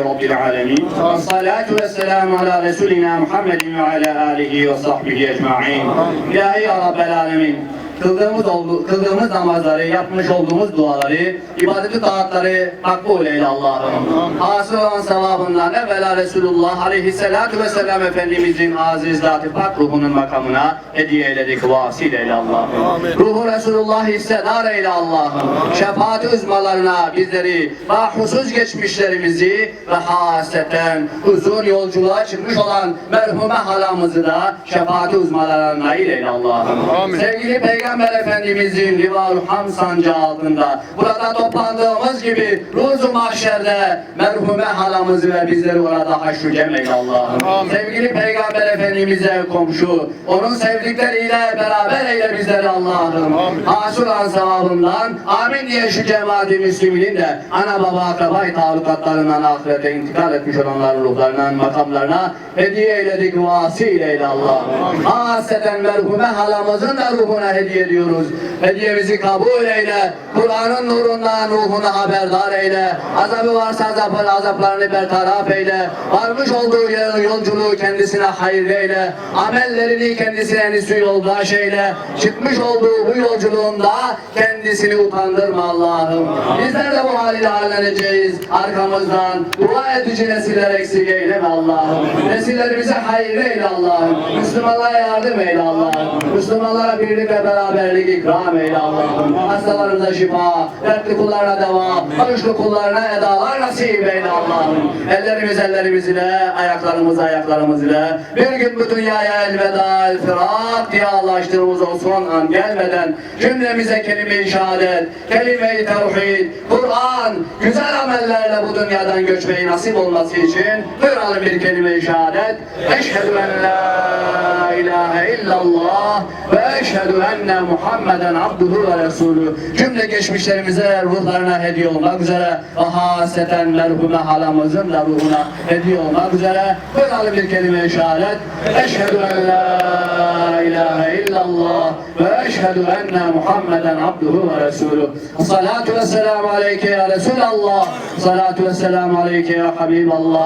رب العالمين. والصلاة والسلام على رسولنا محمد وعلى آله وصحبه أجمعين. ya Rabbel Alemin Kıldığımız, oldu, kıldığımız namazları, yapmış olduğumuz duaları, ibadeti taatları makbul eyle Allah'ım. Hasıl olan sevabından evvela Resulullah aleyhissalatu vesselam Efendimizin aziz zat-ı pak ruhunun makamına hediye eyledik vasil eyle Allah'ım. Ruhu Resulullah hissedar eyle Allah'ım. Şefaat uzmalarına bizleri, bahusuz geçmişlerimizi ve haseten uzun yolculuğa çıkmış olan merhume halamızı da şefaat uzmalarına nail eyle Allah'ım. Sevgili Peygamber Efendimizin Livaul Ham sancağı altında burada toplandığımız gibi ruzu mahşerde merhume halamızı ve bizleri orada haşru cem eyle Allah'ım. Sevgili Peygamber Efendimiz'e komşu, onun sevdikleriyle beraber eyle bizleri Allah'ım. Hasıl an sevabından amin diye şu cemaati müslüminin de ana baba akrabayı talukatlarından ahirete intikal etmiş olanların ruhlarından makamlarına hediye eyledik vasil eyle Allah'ım. Haseten merhume halamızın da ruhuna hediye ediyoruz. Hediyemizi kabul eyle. Kur'an'ın nurundan ruhunu haberdar eyle. Azabı varsa azabı, azaplarını bertaraf eyle. Varmış olduğu yol- yolculuğu kendisine hayırlı eyle. Amellerini kendisine en üstü yoldaş eyle. Çıkmış olduğu bu yolculuğunda kendisini utandırma Allah'ım. Bizler de bu haliyle halleneceğiz. Arkamızdan dua edici nesiller eksik eyleme Allah'ım. Nesillerimize hayırlı eyle Allah'ım. Müslümanlara yardım eyle Allah'ım. Müslümanlara birlik ve beraberlik ikram eyle Allah'ım. Hastalarımıza şifa, dertli kullarına deva, barışlı kullarına edalar nasip eyle Allah'ım. Ellerimiz ellerimiz ile, ayaklarımız ayaklarımız ile bir gün bu dünyaya elveda, el firak diye Allah'ıştığımız o son an gelmeden cümlemize kelime-i şehadet, kelime-i tevhid, Kur'an, güzel amellerle bu dünyadan göçmeyi nasip olması için buyuralım bir kelime-i şehadet. Eşhedü en la ilahe illallah ve eşhedü enne Muhammeden abduhu ve resulü. Cümle geçmişlerimize ruhlarına hediye olmak üzere ve haseten merhume halamızın da ruhuna hediye olmak üzere buyuralım bir kelime-i şehadet. Eşhedü en la ilahe illallah ve eşhedü enne Muhammeden abduhu ve resulü. Salatu ve selamu aleyke ya Resulallah. Salatu ve selamu aleyke ya Habiballah.